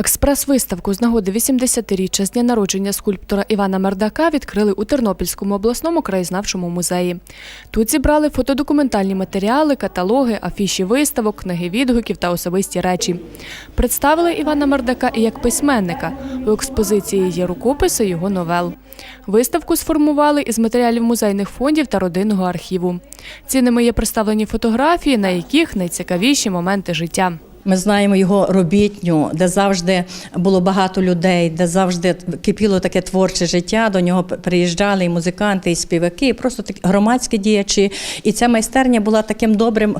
Експрес-виставку з нагоди 80-річчя з дня народження скульптора Івана Мердака відкрили у Тернопільському обласному краєзнавчому музеї. Тут зібрали фотодокументальні матеріали, каталоги, афіші виставок, книги відгуків та особисті речі. Представили Івана Мердака і як письменника. У експозиції є рукописи його новел. Виставку сформували із матеріалів музейних фондів та родинного архіву. Цінними є представлені фотографії, на яких найцікавіші моменти життя. Ми знаємо його робітню, де завжди було багато людей, де завжди кипіло таке творче життя. До нього приїжджали і музиканти, і співаки, і просто такі громадські діячі. І ця майстерня була таким добрим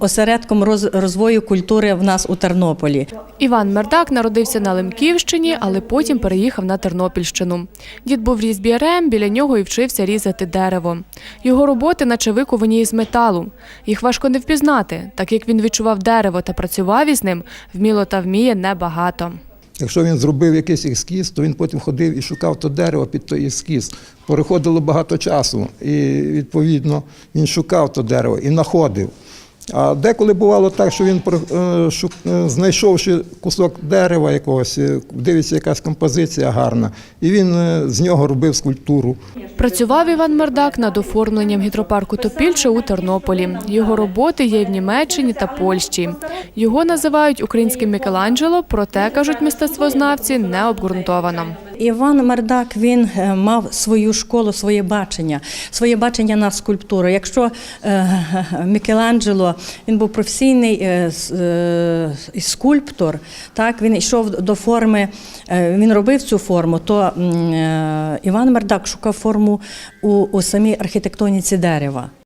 осередком роз- розвою культури в нас у Тернополі. Іван Мердак народився на Лемківщині, але потім переїхав на Тернопільщину. Дід був різб'ярем, біля нього і вчився різати дерево. Його роботи наче виковані із металу. Їх важко не впізнати, так як він відчував дерево та працював із ним, вміло та вміє небагато. Якщо він зробив якийсь ескіз, то він потім ходив і шукав то дерево під той ескіз. Переходило багато часу, і відповідно він шукав то дерево і знаходив. А деколи бувало так, що він про- е, е, знайшовши кусок дерева якогось, е, дивиться якась композиція гарна, і він з нього робив скульптуру. Працював Іван Мердак над оформленням гідропарку Топільче у Тернополі. Його роботи є в Німеччині та Польщі. Його називають українським Мікеланджело, проте кажуть мистецтвознавці необґрунтовано. Іван Мардак він е, мав свою школу, своє бачення, своє бачення на скульптуру. Якщо е, Мікеланджело він був професійний е, скульптор, так він йшов до форми, він робив цю форму, то Іван Мардак шукав форму у, у самій архітектоніці дерева.